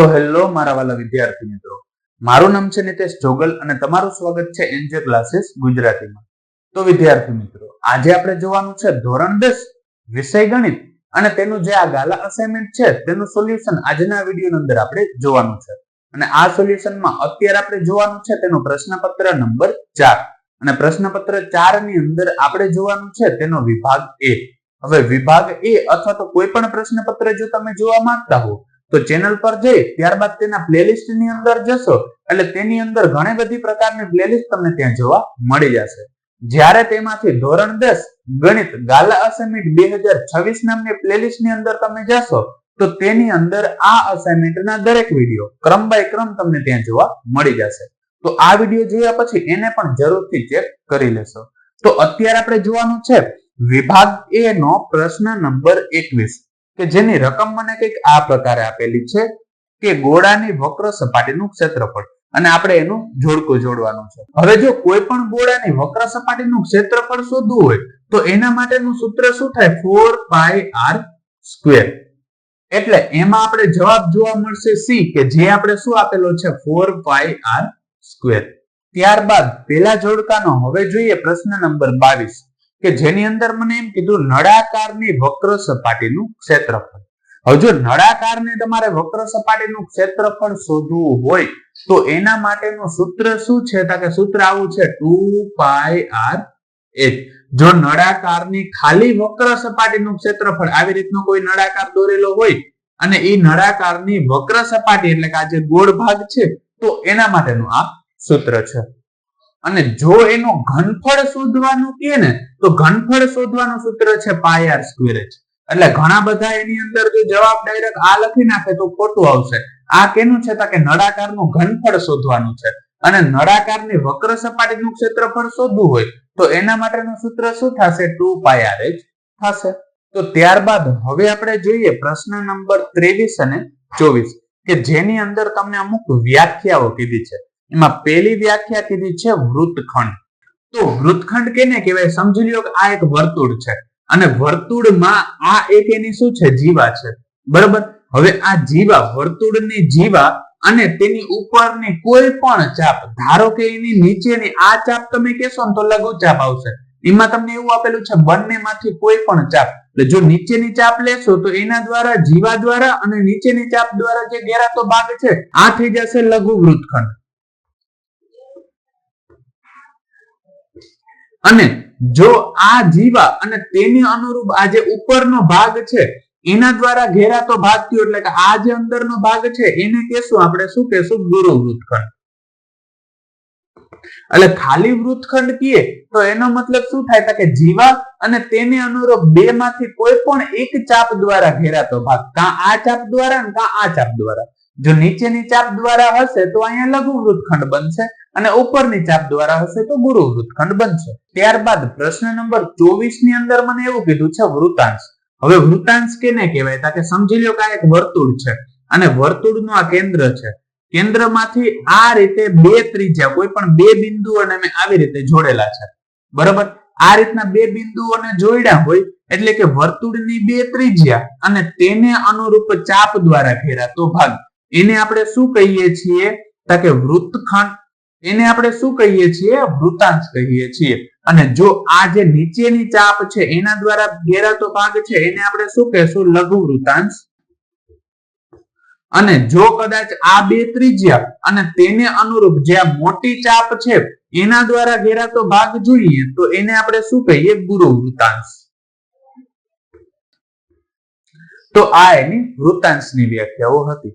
So hello મારા વાલા વિદ્યાર્થી મિત્રો. મારું નામ છે નિતેશ જોગલ અને તમારું સ્વાગત છે એનજે ક્લાસીસ ગુજરાતીમાં. તો વિદ્યાર્થી મિત્રો, આજે આપણે જોવાનું છે ધોરણ દસ, વિષય ગણિત. અને તેનું જે આ ગાલા અસાઇનમેન્ટ છે, તેનું સોલ્યુશન આજના વીડિયો અંદર આપણે જોવાનું છે. અને આ સોલ્યુશનમાં અત્યારે આપણે જોવાનું છે તેનો પ્રશ્નપત્ર નંબર ચાર. અને પ્રશ્નપત્ર ચારની અંદર આપણે જોવાનું છે તેનો વિભાગ એ. હવે વિભાગ એ અથવા તો કોઈ પણ પ્રશ્નપત્ર જો તમે જોવા માંગતા હો તો ચેનલ પર જઈ, ત્યારબાદ તેના પ્લેલિસ્ટની અંદર જશો, એટલે તેની અંદર ઘણી બધી પ્રકારની પ્લેલિસ્ટ તમને ત્યાં જોવા મળી જશે. જ્યારે તેમાંથી ધોરણ દસ, ગણિત, ગાલા અસાઇનમેન્ટ બે હજાર છવ્વીસ નામની પ્લેલિસ્ટની અંદર તમે જશો, તો તેની અંદર આ અસાઇનમેન્ટના દરેક વીડિયો ક્રમ બાય ક્રમ તમને ત્યાં જોવા મળી જશે. તો આ વીડિયો જોયા પછી એને પણ જરૂરથી ચેક કરી લેશો. તો અત્યારે આપણે જોવાનું છે, વિભાગ એ નો પ્રશ્ન નંબર એકવીસ. કે જેની રકમ મને કંઈક આ પ્રકારે આપેલી છે કે ગોળાની વક્ર સપાટીનું ક્ષેત્રફળ. અને આપણે એનું જોડકું જોડવાનું છે. હવે જો કોઈ પણ ગોળાની વક્ર સપાટીનું ક્ષેત્રફળ શોધવું હોય, તો એના માટેનું સૂત્ર શું થાય? Four pi r square. એટલે એમાં આપણે જવાબ જોવા મળશે સી કે જે આપણે શું આપેલો છે? Four pi r square. ત્યારબાદ પેલા જોડકાનો હવે જોઈએ પ્રશ્ન નંબર બાવીસ. કે જેની અંદર મને એમ કીધું, નળાકારની વક્ર સપાટીનું ક્ષેત્રફળ. હવે જો નળાકારને તમારે વક્ર સપાટીનું ક્ષેત્રફળ શોધવું હોય, તો એના માટેનું સૂત્ર શું છે? કે સૂત્ર આવું છે, ટુ પાય આર એચ. જો નળાકારની ખાલી વક્ર સપાટીનું ક્ષેત્રફળ આવી રીતનો કોઈ નળાકાર દોરેલો હોય, અને એ નળાકારની વક્ર સપાટી એટલે કે આ જે ગોળ ભાગ છે, તો એના માટેનું આ સૂત્ર છે. અને જો એનો ઘનફળ શોધવાનું કહે ને, તો ઘનફળ શોધવાનું સૂત્ર છે પાય આર સ્ક્વેર એટલે ઘણા બધા એની અંદર જો જવાબ ડાયરેક્ટ આ લખી નાખે તો ખોટું આવશે. આ કેનું છે? કે નળાકારનું ઘનફળ શોધવાનું છે. અને નળાકારની વક્ર સપાટીનું ક્ષેત્રફળ શોધવું હોય, તો એના માટેનું સૂત્ર શું થશે? ટુ પાય આર એચ થશે. તો ત્યારબાદ હવે આપણે જોઈએ પ્રશ્ન નંબર ત્રેવીસ અને ચોવીસ, કે જેની અંદર તમને અમુક વ્યાખ્યાઓ કીધી છે. એમાં પહેલી વ્યાખ્યા કીધી છે વૃત્તખંડ. તો વૃત્તખંડ કેને કહેવાય? સમજી લ્યો કે આ એક વર્તુળ છે. અને વર્તુળમાં આ એક એની શું છે? જીવા છે. બરોબર? હવે આ જીવા, વર્તુળની જીવા અને તેની ઉપરની કોઈ પણ ચાપ, ધારો કે એની નીચેની આ ચાપ તમે કહેશો ને તો લઘુ ચાપ આવશે. એમાં તમને એવું આપેલું છે, બંનેમાંથી કોઈ પણ ચાપ. એટલે જો નીચેની ચાપ લેશો તો એના દ્વારા, જીવા દ્વારા અને નીચેની ચાપ દ્વારા જે ઘેરાતો ભાગ છે, આ થઈ જશે લઘુ વૃત્તખંડ. અને જો આ જીવા અને તેની અનુરૂપ આ જે ઉપરનો ભાગ છે, એના દ્વારા ઘેરાતો ભાગ થયો એટલે કે આ જે અંદરનો ભાગ છે, એને કેશું આપણે શું કેશું ગુરુ વૃત્તખંડ એટલે ખાલી વૃત્તખંડ કીએ તો એનો મતલબ શું થાય? કે જીવા અને તેને અનુરૂપ બે માંથી કોઈ પણ એક ચાપ દ્વારા ઘેરાતો ભાગ. કાં આ ચાપ દ્વારા કાં આ ચાપ દ્વારા. જો નીચેની ચાપ દ્વારા હશે તો અહીંયા લઘુ વૃત્તખંડ બનશે અને ઉપરની ચાપ દ્વારા હશે તો ગુરુ વૃત્તખંડ બનશે. ત્યારબાદ પ્રશ્ન નંબર ચોવીસની અંદર મને એવું કીધું છે, વૃતાંશ. હવે વૃતાંશ કેને કહેવાય? કે સમજી લો કે આ એક વર્તુળ છે અને વર્તુળનું આ કેન્દ્ર છે. કેન્દ્રમાંથી આ રીતે બે ત્રિજ્યા, કોઈ પણ બે બિંદુઓને મેં આવી રીતે જોડેલા છે. બરાબર? આ રીતના બે બિંદુઓને જોડ્યા હોય એટલે કે વર્તુળની બે ત્રિજ્યા અને તેને અનુરૂપ ચાપ દ્વારા ઘેરાતો ભાગ. એને આપણે શું કહીએ છીએ? તો કે વૃત્તખંડ. એને આપણે શું કહીએ છીએ? વૃતાંશ કહીએ છીએ. અને જો આ જે નીચેની ચાપ છે, એના દ્વારા ઘેરાતો ભાગ છે, એને આપણે શું કહેશું? લઘુ વૃતાંશ અને જો કદાચ આ બે ત્રિજ્યા અને તેને અનુરૂપ જે મોટી ચાપ છે, એના દ્વારા ઘેરાતો ભાગ જોઈએ, તો એને આપણે શું કહીએ? ગુરુ વૃતાંશ તો આ એની વૃતાંશની વ્યાખ્યાઓ હતી.